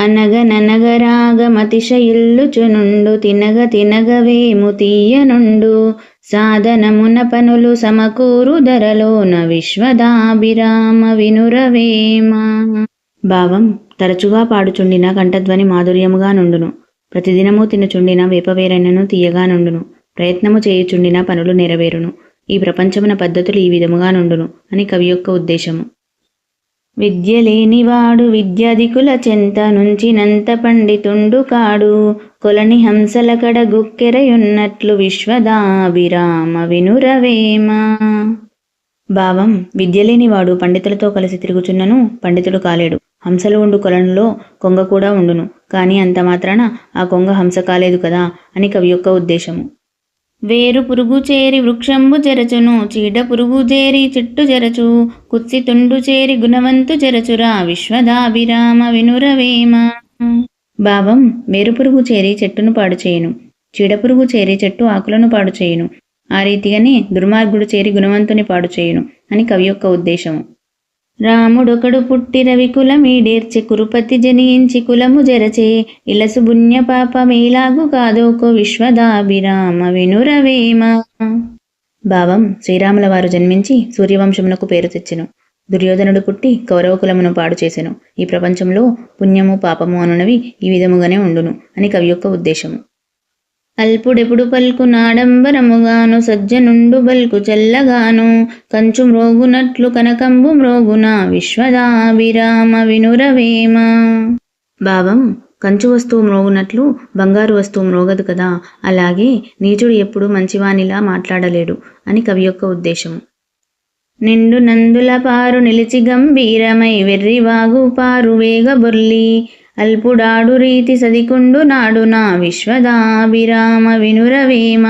అనగననగరాగమతిశయిల్లుచునుండు తినగ తినగవేము తీయనుండు సాధనమున పనులు సమకూరు ధరలోన విశ్వదాభిరామ వినురవేమ. భావం తరచుగా పాడుచుండిన కంఠధ్వని మాధుర్యముగా నుండును. ప్రతిదినము తినుచుండిన వేపవేరైనను తీయగా నుండును. ప్రయత్నము చేయుచుండిన పనులు నెరవేరును. ఈ ప్రపంచమున పద్ధతులు ఈ విధముగా నుండును అని కవి యొక్క ఉద్దేశము. విద్య లేనివాడు విద్యాధికుల చెంత నుంచినంత పండితుండు కాడు. కొలని హంసల కడ గుక్కెరయున్నట్లు విశ్వదాభిరామ వినురవేమ. భావం విద్య లేనివాడు పండితులతో కలిసి తిరుగుచున్నను పండితుడు కాలేడు. హంసలు ఉండు కొలనులో కొంగ కూడా ఉండును. కానీ అంత మాత్రాన ఆ కొంగ హంస కాలేదు కదా అని కవి యొక్క ఉద్దేశము. వేరు పురుగు చేరి వృక్షంబు జరచును చీడ పురుగు చేరి చెట్టు జరచు కుత్సి తుండు చేరి గుణవంతు జరచురా విశ్వదాభిరామ వినురవేమ. భావం వేరు పురుగు చేరి చెట్టును పాడు చేయును చీడపురుగు చేరి చెట్టు ఆకులను పాడు చేయును ఆ రీతిగానే దుర్మార్గుడు చేరి గుణవంతుని పాడు చేయును అని కవి యొక్క ఉద్దేశము. రాముడొకడు పుట్టి రవి కులమీడేర్చి కురుపతి జనించి కులము జరచే ఇలసు పుణ్య పాపమేలాగు కాదోకో విశ్వదాభిరామ వినురవేమ. భావం శ్రీరాముల వారు జన్మించి సూర్యవంశమునకు పేరు తెచ్చెను. దుర్యోధనుడు పుట్టి కౌరవకులమును పాడు చేసెను. ఈ ప్రపంచంలో పుణ్యము పాపము అనునవి ఈ విధముగానే ఉండును అని కవి యొక్క ఉద్దేశము. అల్పుడెప్పుడు పల్కు నాడంబరముగాను సజ్జనుండు బల్కు చల్లగాను కంచు మ్రోగునట్లు కనకంబు మ్రోగున విశ్వదాభిరామ వినురవేమ. భావం కంచు వస్తువు మ్రోగునట్లు బంగారు వస్తువు మ్రోగదు కదా అలాగే నీచుడు ఎప్పుడు మంచివానిలా మాట్లాడలేడు అని కవి యొక్క ఉద్దేశము. నిండు నందుల పారు నిలిచి గంభీరమై వెర్రివాగు పారు వేగ బొర్లి అల్పుడాడు రీతి సదికుండు నాడు నా విశ్వదాభిరామ వినురవేమ.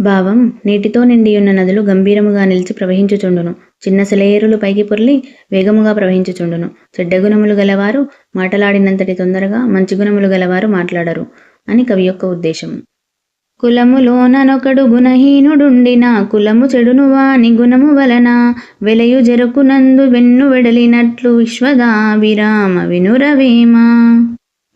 భావం నీటితో నిండియున్న నదులు గంభీరముగా నిలిచి ప్రవహించుచుండును. చిన్న సెలయేరులు పైకి పొర్లి వేగముగా ప్రవహించుచుండును. చెడ్డ గుణములు గలవారు మాటలాడినంతటి తొందరగా మంచి గుణములు గలవారు మాట్లాడరు అని కవి యొక్క ఉద్దేశం కులములోననొకడు గుణహీనుడుండిన కులము చెడును వాని గుణము వలన వెలయు జరుకునందు వెన్ను వెడలినట్లు విశ్వదాభిరామ వినురవేమ.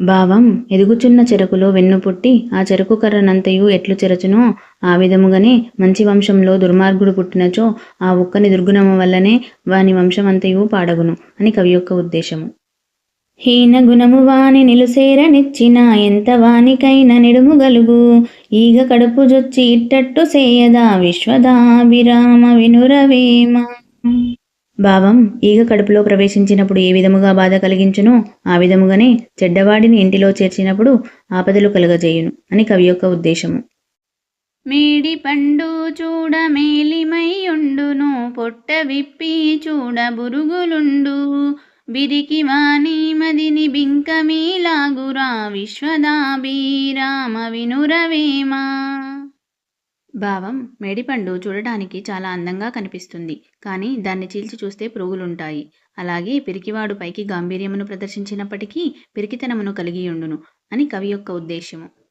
భావం ఎదుగుచున్న చెరకులో వెన్ను పుట్టి ఆ చెరకు కర్రనంతయు ఎట్లు చెరచునో ఆ విధముగానే మంచి వంశంలో దుర్మార్గుడు పుట్టినచో ఆ ఒక్కని దుర్గుణము వల్లనే వాని వంశమంతయు పాడగును అని కవి యొక్క ఉద్దేశము. హీన గుణము వాని నిలుసేరనిచ్చిన ఎంత వానికైన నిడుముగలుగు. ఈగ కడుపు జొచ్చి ఇట్టట్టు సేయదా విశ్వదాభిరామ వినురవేమ భావం ఈగ కడుపులో ప్రవేశించినప్పుడు ఏ విధముగా బాధ కలిగించునో ఆ విధముగానే చెడ్డవాడిని ఇంటిలో చేర్చినప్పుడు ఆపదలు కలుగజేయును అని కవి యొక్క ఉద్దేశము. మేడి పండు చూడ మేలిమై ఉండును పొట్ట విప్పి చూడ బురుగులుండు. బిరికి వాణి మదిని బింకమీలాగురా విశ్వదాభిరామ వినురవేమా భావం మేడిపండు చూడటానికి చాలా అందంగా కనిపిస్తుంది. కానీ దాన్ని చీల్చి చూస్తే పురుగులుంటాయి. అలాగే పిరికివాడు పైకి గాంభీర్యమును ప్రదర్శించినప్పటికీ పిరికితనమును కలిగి ఉండును అని కవి యొక్క ఉద్దేశ్యము.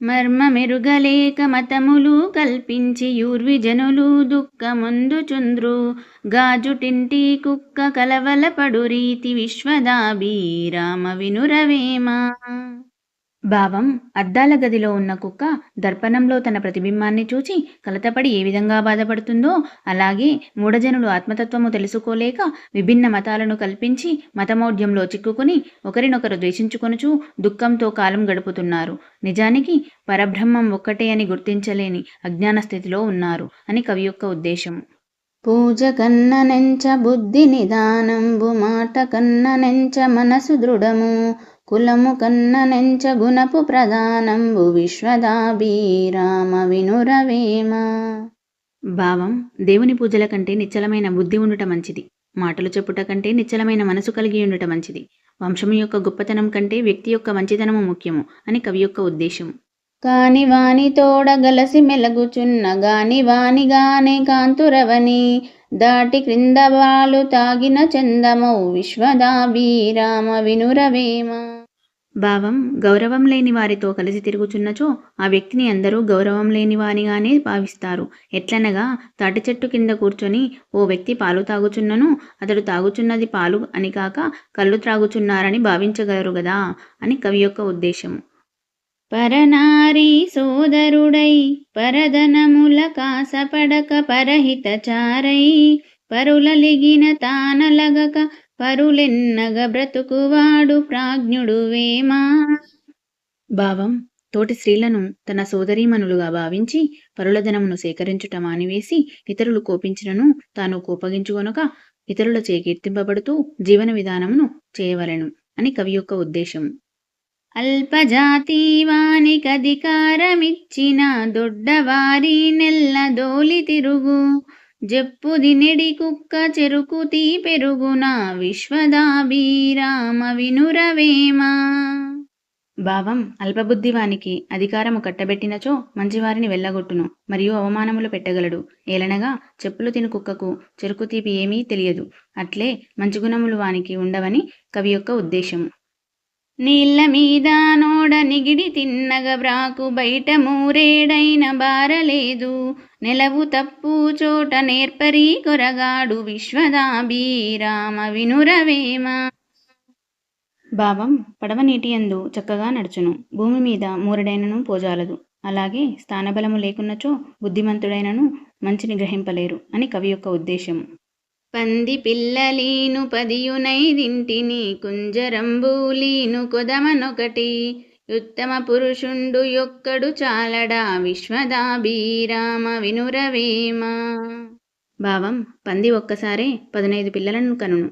మర్మమెరుగలేక మతములు కల్పించి యూర్విజనులు దుఃఖముందుచుంద్రు గాజుటింటి కుక్క కలవలపడు రీతి విశ్వదాభిరామ వినురవేమ? భావం అద్దాల గదిలో ఉన్న కుక్క దర్పణంలో తన ప్రతిబింబాన్ని చూచి కలతపడి ఏ విధంగా బాధపడుతుందో అలాగే మూఢజనులు ఆత్మతత్వము తెలుసుకోలేక విభిన్న మతాలను కల్పించి మతమౌఢ్యంలో చిక్కుకుని ఒకరినొకరు ద్వేషించుకొనుచు దుఃఖంతో కాలం గడుపుతున్నారు. నిజానికి పరబ్రహ్మం ఒక్కటే అని గుర్తించలేని అజ్ఞాన స్థితిలో ఉన్నారు అని కవి యొక్క ఉద్దేశం. పూజ కన్న నెంచ బుద్ధి నిదానంబు మాట కన్న నెంచ మనసు దృఢము కులము కన్న నెంచ గుణపు ప్రధానంబు విశ్వదాభిరామ వినురవేమ. భావం దేవుని పూజల కంటే నిశ్చలమైన బుద్ధి ఉండుట మంచిది. మాటలు చెప్పుట కంటే నిశ్చలమైన మనసు కలిగి ఉండుట మంచిది. వంశము యొక్క గొప్పతనం కంటే వ్యక్తి యొక్క మంచితనము ముఖ్యము అని కవి యొక్క ఉద్దేశం కాని వాని తోడ గలసి మెలగుచున్న గాని వానిగానే కాంతురవని దాటి క్రింద వాలు తాగిన చందమౌ విశ్వదాభిరామ వినురవేమ. భావం గౌరవం లేని వారితో కలిసి తిరుగుచున్నచో ఆ వ్యక్తిని అందరూ గౌరవం లేని వారిగానే భావిస్తారు. ఎట్లనగా తాటి చెట్టు కింద కూర్చొని ఓ వ్యక్తి పాలు తాగుచున్నను అతడు తాగుచున్నది పాలు అని కాక కళ్ళు త్రాగుచున్నారని భావించగలరు గదా అని కవి యొక్క ఉద్దేశము పరనారీ సోదరుడై పరధనముల కాసపడక పరహితచారై పరులలిగిన తానలగక పరులెన్నగ బ్రతుకువాడు ప్రాజ్ఞుడు వేమా? భావం తోటి స్త్రీలను తన సోదరీమణులుగా భావించి పరులధనమును సేకరించుట మానివేసి ఇతరులు కోపించినను తాను కోపగించుకొనక ఇతరులచే కీర్తింపబడుతూ జీవన విధానమును చేయవలెను అని కవి యొక్క ఉద్దేశం. అల్పజాతీవానికధికారమిచ్చిన దొడ్డవారి నెల్ల దోలి తిరుగు. జప్పు దినిడి కుక్క చెరుకు తీ పెరుగున విశ్వదాభిరామ వినురవేమా. భావం అల్పబుద్ధివానికి అధికారము కట్టబెట్టినచో మంచివారిని వెళ్ళగొట్టును మరియు అవమానములు పెట్టగలడు. ఏలనగా చెప్పులు తిను కుక్కకు చెరుకు తీపి ఏమీ తెలియదు. అట్లే మంచి గుణములు వానికి ఉండవని కవి యొక్క ఉద్దేశము నీళ్ళ మీద నోడ నిగిడి తిన్నగ బ్రాకు బయట మూరేడైన బారలేదు. నెలవు తప్పు చోట నేర్పరి కొరగాడు విశ్వదాభిరామ వినురవేమ. భావం పడవ నీటి యందు చక్కగా నడుచును. భూమి మీద మూరడైనను పోజాలదు. అలాగే స్థానబలము లేకున్నచో బుద్ధిమంతుడైనను మంచిని గ్రహింపలేరు అని కవి యొక్క ఉద్దేశం పంది పిల్లలీను పదియునైదింటిని కుంజరంబూలీను కొదమనొకటి. ఉత్తమ పురుషుండు యొక్కడు చాలడా విశ్వదాభిరామ వినురవేమ. భావం పంది ఒక్కసారే పదునైదు పిల్లలను కనును.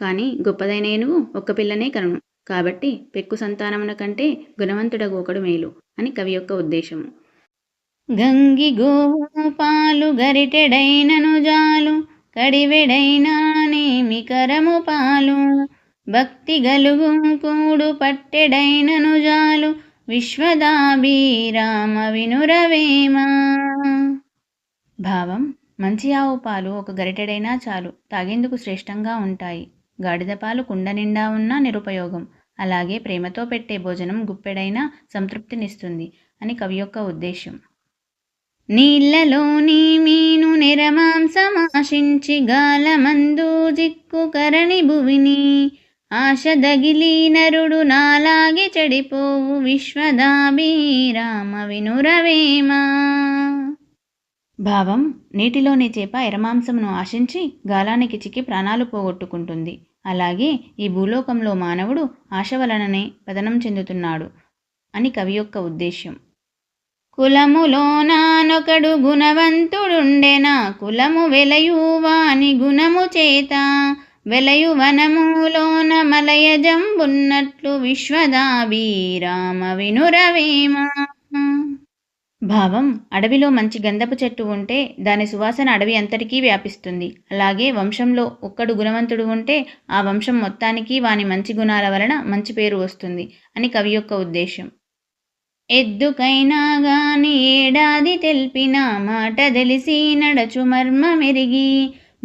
కానీ గొప్పదైన ఏనుగు ఒక్క పిల్లనే కనును. కాబట్టి పెక్కు సంతానమున కంటే గుణవంతుడగు ఒకడు మేలు అని కవి యొక్క ఉద్దేశము. గంగి గోపాలు గరిటెడైనను జాలు కడివెడైనానేమి కరము పాలు. భక్తి గలుగు కూడు పట్టెడైనను జాలు విశ్వదాభిరామ వినురవేమా. భావం మంచి ఆవు పాలు ఒక గరిటెడైనా చాలు తాగేందుకు శ్రేష్టంగా ఉంటాయి. గాడిద పాలు కుండ నిండా ఉన్నా నిరుపయోగం. అలాగే ప్రేమతో పెట్టే భోజనం గుప్పెడైనా సంతృప్తినిస్తుంది అని కవి యొక్క ఉద్దేశం నీళ్ళలోని మీను నిరమాంసమాశించి గాలమందు జిక్కు కరణి భువిని ఆశ దగిలి నరుడు నాలాగే చెడిపోవు విశ్వదాభిరామ వినురవేమా. భావం నీటిలోని చేప ఎరమాంసమును ఆశించి గాలానికి చిక్కి ప్రాణాలు పోగొట్టుకుంటుంది. అలాగే ఈ భూలోకంలో మానవుడు ఆశ వలననే పతనం చెందుతున్నాడు అని కవి యొక్క ఉద్దేశ్యం. కులములోనానొకడు గుణవంతుడుండెన కులము వెలయు వాని గుణము చేత వెలయు వనములోన మలయజంబున్నట్లు విశ్వదాభిరామ వినురవేమా భావం అడవిలో మంచి గంధపు చెట్టు ఉంటే దాని సువాసన అడవి అంతటికీ వ్యాపిస్తుంది. అలాగే వంశంలో ఒక్కడు గుణవంతుడు ఉంటే ఆ వంశం మొత్తానికి వాని మంచి గుణాల వలన మంచి పేరు వస్తుంది అని కవి యొక్క ఉద్దేశం. ఎద్దుకైనా గాని ఏడాది తెలిపిన మాట తెలిసి నడచు మర్మ మెరిగి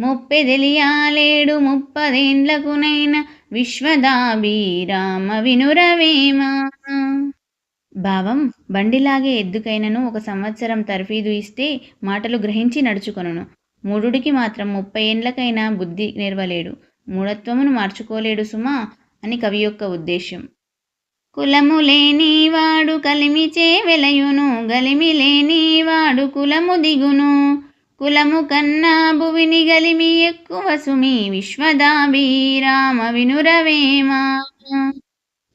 ముప్పెదెలియాలేడు ముప్పదేండ్లకునైన విశ్వదాభిరామ వినురవేమా. భావం బండిలాగే ఎద్దుకైనను ఒక సంవత్సరం తర్ఫీదు ఇస్తే మాటలు గ్రహించి నడుచుకొనును. మూడుడికి మాత్రం ముప్పై ఏండ్లకైనా బుద్ధి నిర్వలేడు. మూఢత్వమును మార్చుకోలేడు సుమా అని కవి యొక్క ఉద్దేశ్యం. కులము లేనివాడు కలిమి కలిమిచే వెలయును గలిమి లేనివాడు కులము దిగును. కులము కన్నా భువిని గలిమి ఎక్కువ సుమి విశ్వదాభిరామ వినురవేమా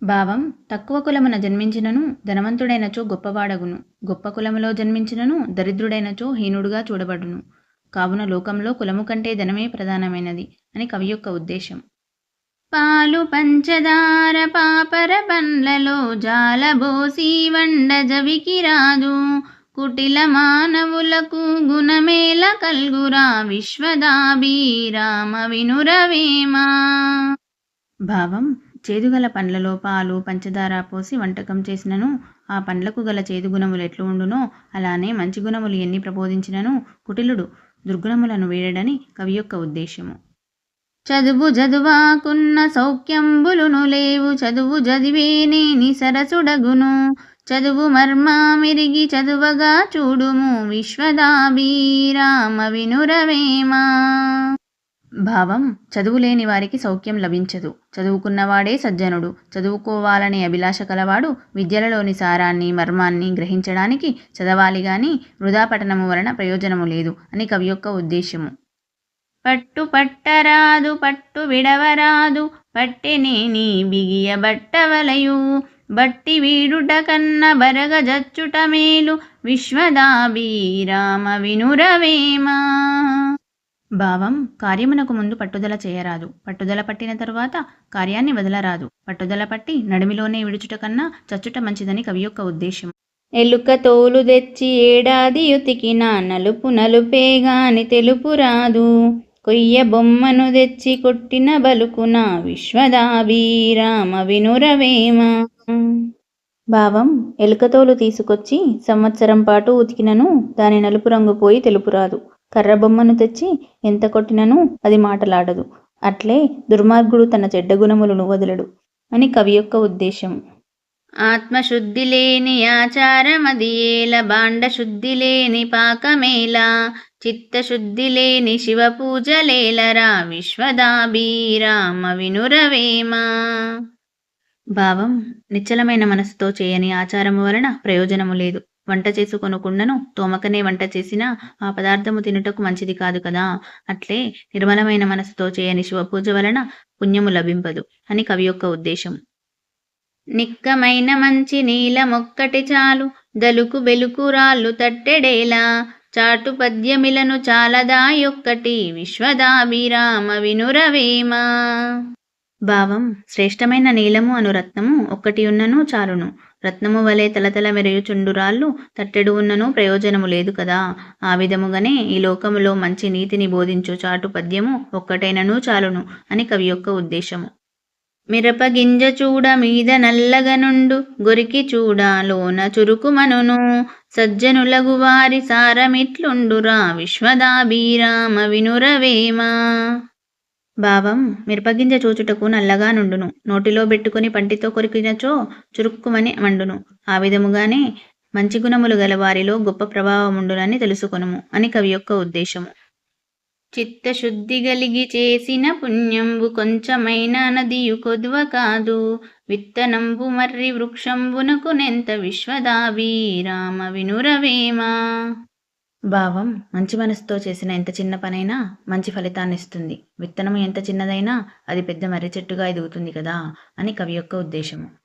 భావం తక్కువ కులమున జన్మించినను ధనవంతుడైనచో గొప్పవాడగును. గొప్ప కులములో జన్మించినను దరిద్రుడైనచో హీనుడుగా చూడబడును. కావున లోకంలో కులము కంటే ధనమే ప్రధానమైనది అని కవి యొక్క ఉద్దేశం. పాలు పంచదార పాపర పండ్లలో జాలబోసి వండ జవికి రాదు కుటిల మానవులకు గుణమేల కల్గురా విశ్వదాభిరామ వినురవేమా. భావం చేదుగల పండ్లలో పాలు పంచదార పోసి వంటకం చేసినను ఆ పండ్లకు గల చేదు గుణములు ఎట్లు ఉండునో అలానే మంచి గుణములు ఎన్ని ప్రబోధించినను కుటిలుడు దుర్గుణములను వీడడని కవి యొక్క ఉద్దేశము చదువు చదువాకున్న సౌఖ్యంబులును లేవు. చదువు చదివేనేని సరసుడగును. చదువు మర్మ మెరిగి చదువగా చూడుము. విశ్వదాభిరామ వినురవేమా. భావం చదువులేని వారికి సౌఖ్యం లభించదు. చదువుకున్నవాడే సజ్జనుడు. చదువుకోవాలనే అభిలాష కలవాడు విద్యలలోని సారాన్ని మర్మాన్ని గ్రహించడానికి చదవాలి గాని వృధా పఠనము వలన ప్రయోజనము లేదు అని కవి యొక్క ఉద్దేశ్యము. పట్టు పట్టరాదు పట్టు విడవరాదు. పట్టెనేని బిగియ బట్టవలయు. బట్టి వీడుట కన్న బరగ జచ్చుట మేలు. విశ్వదాభిరామ వినురవేమా. భావం కార్యమునకు ముందు పట్టుదల చేయరాదు. పట్టుదల పట్టిన తరువాత కార్యాన్ని వదలరాదు. పట్టుదల పట్టి నడిమిలోనే విడుచుట కన్నా చచ్చుట మంచిదని కవి యొక్క ఉద్దేశం. ఎలుక తోలు తెచ్చి ఏడాది యుతికిన నలుపు నలుపేగాని తెలుపు రాదు కొయ్య బొమ్మను తెచ్చి కొట్టిన బలుకున విశ్వదాభిరామ వినురవేమ. భావం ఎలుకతోలు తీసుకొచ్చి సంవత్సరం పాటు ఉతికినను దాని నలుపు రంగు పోయి తెలుపు రాదు. కర్ర బొమ్మను తెచ్చి ఎంత కొట్టినను అది మాటలాడదు. అట్లే దుర్మార్గుడు తన చెడ్డ గుణములను వదలడు అని కవి యొక్క ఉద్దేశం. ఆత్మశుద్ధి లేని ఆచారమది ఏల బాండ శుద్ధి లేని పాకమేలా చిత్తశుద్ధి లేని శివ పూజలేలరా విశ్వదాభిరామ వినురవేమా భావం నిశ్చలమైన మనసుతో చేయని ఆచారము వలన ప్రయోజనము లేదు. వంట చేసుకొనుకుండను తోమకనే వంట చేసినా ఆ పదార్థము తినుటకు మంచిది కాదు కదా. అట్లే నిర్మలమైన మనసుతో చేయని శివపూజ వలన పుణ్యము లభింపదు అని కవి యొక్క ఉద్దేశం. నిక్కమైన మంచి నీలమొక్కటి చాలు దలుకు బెలుకు రాళ్ళు తట్టెడేలా చాటు పద్యమిలను చాలదాయొక్కటి విశ్వదాభిరామ వినురవేమ. భావం శ్రేష్టమైన నీలము అను రత్నము ఒక్కటి ఉన్నను చాలును. రత్నము వలె తలతల మెరుగుచుండురాళ్ళు తట్టెడు ఉన్నను ప్రయోజనము లేదు కదా. ఆ విధముగానే ఈ లోకములో మంచి నీతిని బోధించు చాటు పద్యము ఒక్కటైనను చాలును అని కవి యొక్క ఉద్దేశము. మిరప గింజ చూడ మీద నల్లగనుండు గొరికి చూడ లోన చురుకుమనును సజ్జనులగు వారి సారమిట్లుండురా విశ్వదాభిరామ వినురవేమా. భావం మిరపగింజ చూచుటకు నల్లగా నుండును. నోటిలో పెట్టుకుని పంటితో కొరికినచో చురుక్కుమని మండును. ఆ విధముగానే మంచి గుణములు గల వారిలో గొప్ప ప్రభావముండునని తెలుసుకొనుము. అని కవి యొక్క ఉద్దేశము. చిత్తశుద్ధి గలిగి చేసిన పుణ్యంబు కొంచెమైన నదియు కొద్వ కాదు. విత్తనంబు మర్రి వృక్షంబునకు నెంత విశ్వదాభిరామ వినురవేమా. భావం మంచి మనసుతో చేసిన ఎంత చిన్న పనైనా మంచి ఫలితాన్ని ఇస్తుంది విత్తనం ఎంత చిన్నదైనా అది పెద్ద మర్రి చెట్టుగా ఎదుగుతుంది కదా అని కవి యొక్క ఉద్దేశము.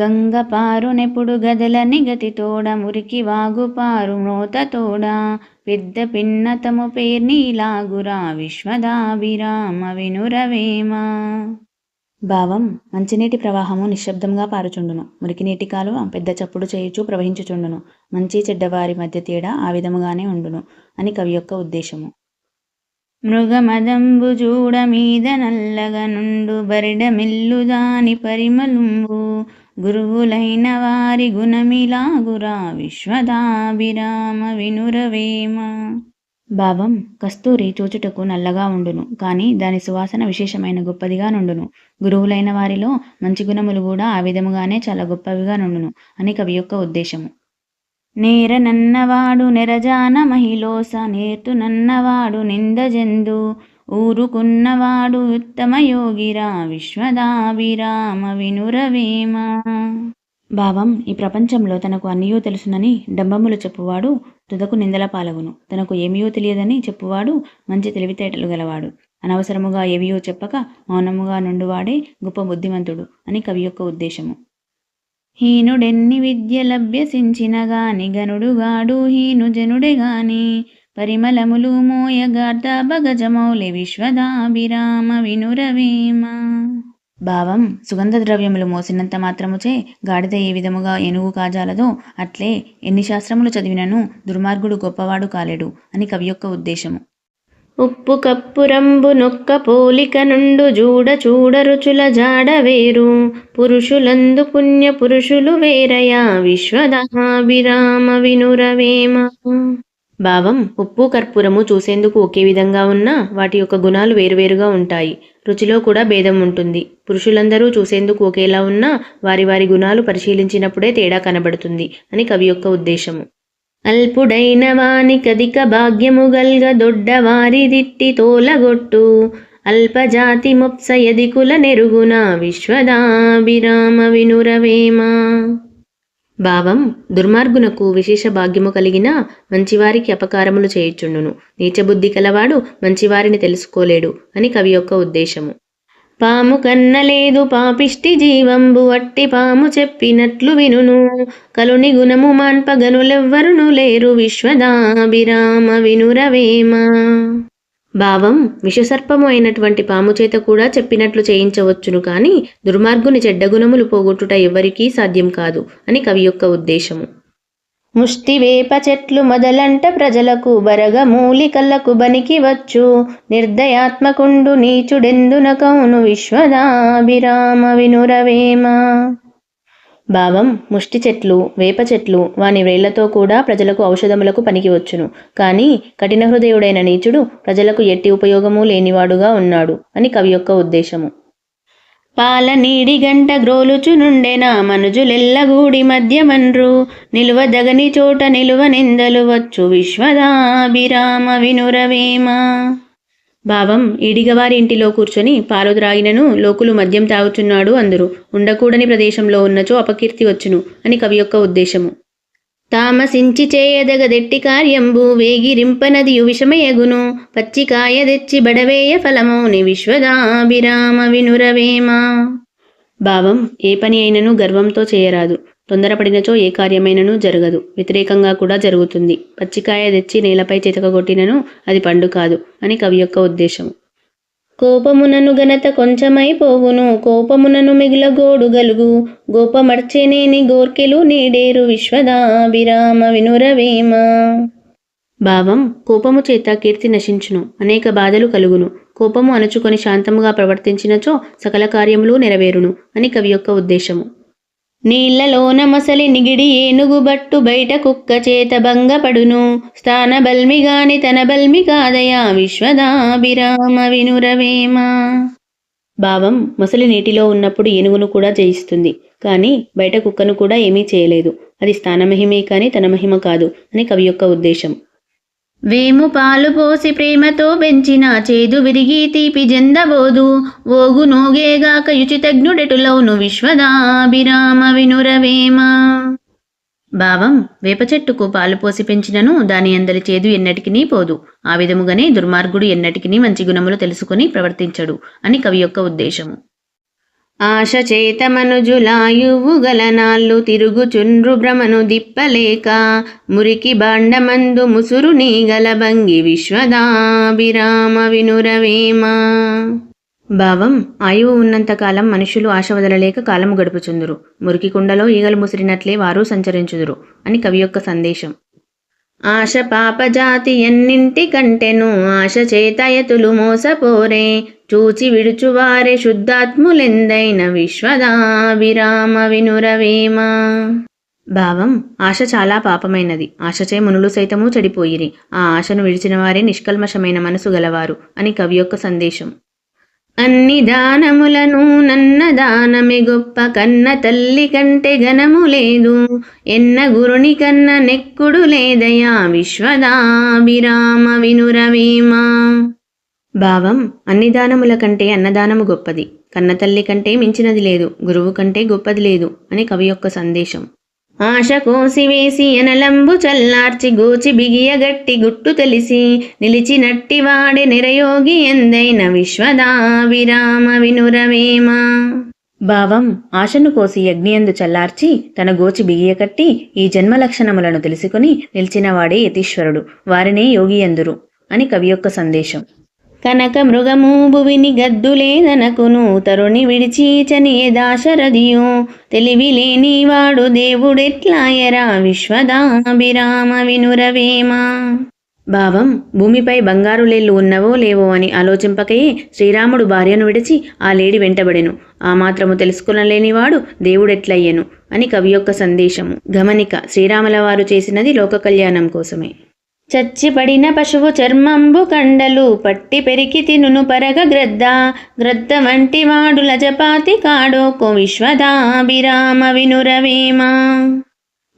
గంగ పారునెప్పుడు గదల నిగతి తోడ మురికి వాగు పారు మ్రోత తోడ. పెద్ద పిన్నతము పేర్నీలాగురా విశ్వదాభిరామ వినురవేమా. భావం మంచినీటి ప్రవాహము నిశ్శబ్దంగా పారుచుండును. మురికినీటి కాలువ పెద్ద చప్పుడు చేయుచు ప్రవహించుచుండును. మంచి చెడ్డవారి మధ్య తేడా ఆ విధముగానే ఉండును అని కవి యొక్క ఉద్దేశము. మృగమదంబు చూడ మీద నల్లగా నుండు బరిడ మెల్లు దాని పరిమళంబు. గురువులైన వారి గుణమిలాగురా విశ్వదాభిరామ వినురవేమ. భావం కస్తూరి చూచుటకు నల్లగా ఉండును కానీ దాని సువాసన విశేషమైన గొప్పదిగా నుండును. గురువులైన వారిలో మంచి గుణములు కూడా ఆ విధముగానే చాలా గొప్పవిగా నుండును అని కవి యొక్క ఉద్దేశము. నేర నన్నవాడు నెరజాన మహిళోస నేర్తు నన్నవాడు నిందజెందు ఊరుకున్నవాడు ఉత్తమ యోగిరా విశ్వదాభిరామ వినురవేమ. భావం ఈ ప్రపంచంలో తనకు అన్నియూ తెలుసునని డంబములు చెప్పువాడు తుదకు నిందల పాలగును. తనకు ఏమియో తెలియదని చెప్పువాడు మంచి తెలివితేటలు గలవాడు. అనవసరముగా ఏవియో చెప్పక మౌనముగా నుండువాడే గొప్ప బుద్ధిమంతుడు అని కవి యొక్క ఉద్దేశము. హీనుడెన్ని విద్యలభ్యసించిన గాని గనుడుగాడు హీను జనుడే గాని పరిమళములు మోయగార్ధ భగజమౌలి విశ్వదాభిరామ వినురవేమ. భావం సుగంధ ద్రవ్యములు మోసినంత మాత్రముచే గాడిద ఏ విధముగా ఏనుగు కాజాలదో అట్లే ఎన్ని శాస్త్రములు చదివినను దుర్మార్గుడు గొప్పవాడు కాలేడు అని కవి యొక్క ఉద్దేశము. ఉప్పు కప్పురంబు నొక్క పోలిక నుండు జూడ చూడ రుచుల జాడ వేరు. పురుషులందు పుణ్య పురుషులు వేరయా విశ్వదహాభిరామ వినురవేమ. భావం ఉప్పు కర్పూరము చూసేందుకు ఒకే విధంగా ఉన్నా వాటి యొక్క గుణాలు వేరువేరుగా ఉంటాయి. రుచిలో కూడా భేదం ఉంటుంది. పురుషులందరూ చూసేందుకు ఒకేలా ఉన్నా వారి వారి గుణాలు పరిశీలించినప్పుడే తేడా కనబడుతుంది అని కవి యొక్క ఉద్దేశము. అల్పుడైన వాని కదిక భాగ్యము గల్గ దొడ్డవారి దిట్టి తోలగొట్టు. అల్పజాతి ముప్సయది యదికుల నెరుగున విశ్వదాభిరామ వినురవేమా. భావం దుర్మార్గునకు విశేష భాగ్యము కలిగిన మంచివారికి అపకారములు చేయుచుండును. నీచబుద్ధి కలవాడు మంచివారిని తెలుసుకోలేడు అని కవి యొక్క ఉద్దేశము. పాము కన్నలేదు పాపిష్టి జీవంబు అట్టి పాము చెప్పినట్లు వినును. కలుని గుణము మాన్పగనులెవ్వరును లేరు విశ్వదాభిరామ వినురవేమ. భావం విషసర్పము అయినటువంటి పాము చేత కూడా చెప్పినట్లు చేయించవచ్చును కానీ దుర్మార్గుని చెడ్డ గుణములు పోగొట్టుట ఎవరికీ సాధ్యం కాదు అని కవి యొక్క ఉద్దేశము. ముష్టి వేప చెట్లు మొదలంట ప్రజలకు బరగ మూలికలకు బనికి వచ్చు. నిర్దయాత్మకుండు నీచుడెందున కౌను విశ్వదాభిరామ వినురవేమ. భావం ముష్టి చెట్లు వేప చెట్లు వాని వేళ్ళతో కూడా ప్రజలకు ఔషధములకు పనికివచ్చును. కానీ కఠిన హృదయుడైన నీచుడు ప్రజలకు ఎట్టి ఉపయోగము లేనివాడుగా ఉన్నాడు అని కవి యొక్క ఉద్దేశము. పాల నీడి గంట గ్రోలుచు నుండెన మనుజులెల్లగూడి మధ్యమన్రు నిలువదగని చోట నిలువ నిందలు వచ్చు విశ్వదాభిరామ వినురవేమ. భావం ఈడిగవారింటిలో కూర్చొని పాలు త్రాగినను లోకులు మద్యం తాగుచున్నాడు అందరూ. ఉండకూడని ప్రదేశంలో ఉన్నచో అపకీర్తి వచ్చును అని కవి యొక్క ఉద్దేశము. తామసించి చేయదగదెట్టి కార్యంబు వేగిరింపనదియు విషమయగును. పచ్చికాయ తెచ్చి బడవేయ ఫలమౌని విశ్వదాభిరామ వినురవేమ. భావం ఏ పని అయినను గర్వంతో చేయరాదు. తొందరపడినచో ఏ కార్యమైనను జరగదు. వ్యతిరేకంగా కూడా జరుగుతుంది. పచ్చికాయ తెచ్చి నేలపై చితకగొట్టినను అది పండు కాదు అని కవి యొక్క ఉద్దేశం. కోపమునను ఘనత కొంచెమైపోవును. కోపమునను మిగుల గోడు గలుగు. గోపమర్చెనేని గోర్కెలు నీడేరు విశ్వదాభిరామ వినురవేమ. భావం కోపము చేత కీర్తి నశించును. అనేక బాధలు కలుగును. కోపము అణుచుకొని శాంతముగా ప్రవర్తించినచో సకల కార్యములు నెరవేరును అని కవి యొక్క ఉద్దేశము. నీళ్ళలోన మసలి నిగిడి ఏనుగు బట్టు బయట కుక్క చేత భంగపడును. స్థాన బల్మిగాని తన బల్మి కాదయా విశ్వదాభిరామ వినురవేమ. భావం మొసలి నీటిలో ఉన్నప్పుడు ఏనుగును కూడా జయిస్తుంది. కానీ బయట కుక్కను కూడా ఏమీ చేయలేదు. అది స్థానమహిమే కానీ తన మహిమ కాదు అని కవి యొక్క ఉద్దేశం. వేము పాలు పోసి ప్రేమతో పెంచిన చేదు విరిగి తీపి జెందబోదు. ఓగు నోగేగాక యుచితజ్ఞుడెటులౌను విశ్వదాభిరామ వినురవేమ. భావం వేప చెట్టుకు పాలు పోసి పెంచినను దాని అందరి చేదు ఎన్నటికినీ పోదు. ఆ విధముగానే దుర్మార్గుడు ఎన్నటికినీ మంచి గుణములు తెలుసుకుని ప్రవర్తించడు అని కవి యొక్క ఉద్దేశము. ఆశ చేతమనుజులాయువు గలనాళ్ళు తిరుగుచుండ్రు భ్రమను దిప్పలేక మురికి బాండమందు ముసురు నీగల భంగి విశ్వదాభిరామ వినురవేమ. భావం ఆయువు ఉన్నంతకాలం మనుషులు ఆశ వదలలేక కాలము గడుపుచుందురు. మురికి కుండలో ఈగలు ముసిరినట్లే వారు సంచరించుదురు అని కవి యొక్క సందేశం. ఆశ పాపజాతి ఎన్నింటి కంటెను ఆశ చేతయతులు మోసపోరే చూచి విడుచువారే శుద్ధాత్ములెందైన విశ్వదాభిరామ వినురవేమ. భావం ఆశ చాలా పాపమైనది. ఆశచే మునులు సైతము చెడిపోయిరి. ఆ ఆశను విడిచిన వారే నిష్కల్మషమైన మనసు గలవారు అని కవి యొక్క సందేశం. అన్ని దానములను నన్న దానమే గొప్ప కన్న తల్లి కంటే ఘనము లేదు. ఎన్న గురుని కన్న నెక్కుడు లేదయా విశ్వదాభిరామ వినురవేమ. భావం అన్ని దానముల కంటే అన్నదానము గొప్పది. కన్నతల్లి కంటే మించినది లేదు. గురువు కంటే గొప్పది లేదు అని కవి యొక్క సందేశం. ఆశ కోసి వేసి ఎనలంబు చల్లార్చి గోచి బిగియగట్టి గుట్టు తెలిసి నిలిచినట్టి వాడే నిరయోగి ఎందైన విశ్వదావిరామ వినురవేమా. భావం ఆశను కోసి యజ్ఞయందు చల్లార్చి తన గోచి బిగియకట్టి ఈ జన్మ లక్షణములను తెలుసుకుని నిలిచినవాడే యతీశ్వరుడు వారినే యోగి ఎందురు అని కవి యొక్క సందేశం. కనక మృగము భువిని గద్దులేదనకును తరుణి విడిచి చనియ దాశరథియు. తెలివి లేనివాడు దేవుడెట్లాయరా? విశ్వదాభిరామ వినురవేమ? భావం భూమిపై బంగారు లేళ్ళు ఉన్నవో లేవో అని ఆలోచింపకయే శ్రీరాముడు భార్యను విడిచి ఆ లేడి వెంటబడెను. ఆ మాత్రము తెలుసుకునలేనివాడు దేవుడెట్లయ్యెను అని కవి యొక్క సందేశము. గమనిక శ్రీరాముల వారు చేసినది లోక కళ్యాణం కోసమే. చచ్చిపడిన పశువు చర్మంబు కండలు పట్టి పెరికి తినును పరగ గ్రద్ద. గ్రద్ద వంటి వాడు లజపాతి కాడోకో విశ్వదాభిరామ వినురవేమ.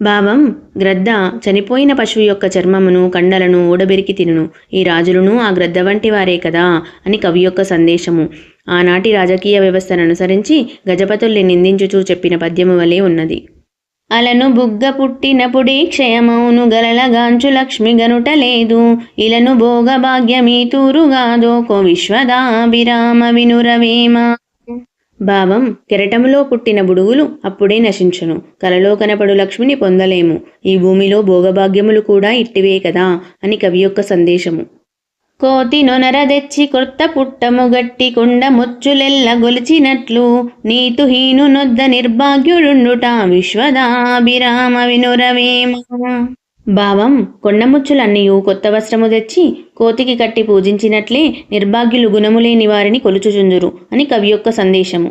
భావం గ్రద్ద చనిపోయిన పశువు యొక్క చర్మమును కండలను ఊడబెరికి తినును. ఈ రాజులను ఆ గ్రద్ద వంటి వారే కదా అని కవి యొక్క సందేశము. ఆనాటి రాజకీయ వ్యవస్థను అనుసరించి గజపతుల్ని నిందించుచూ చెప్పిన పద్యము వలె ఉన్నది. అలను బుగ్గ పుట్టినప్పుడే క్షయమౌను గలలగాంచు లక్ష్మి గనుట లేదు. ఇలను భోగ తూరుగాదోకో విశ్వదాభిరామ వినురవేమ. భావం కెరటములో పుట్టిన బుడుగులు అప్పుడే నశించును. కలలో కనపడు లక్ష్మిని పొందలేము. ఈ భూమిలో భోగభాగ్యములు కూడా ఇట్టివే కదా అని కవి యొక్క సందేశము. కోతి నొనర తెచ్చి కొత్త పుట్టము గట్టి కొండ ముచ్చులెల్ల గొలిచినట్లు నీతు హీను నొద్ద నిర్భాగ్యుడుండుట విశ్వదాభిరామ వినురవేమ. భావం కొండముచ్చులన్నీయు కొత్త వస్త్రము తెచ్చి కోతికి కట్టి పూజించినట్లే నిర్భాగ్యులు గుణములేని వారిని కొలుచుచుందురు అని కవి యొక్క సందేశము.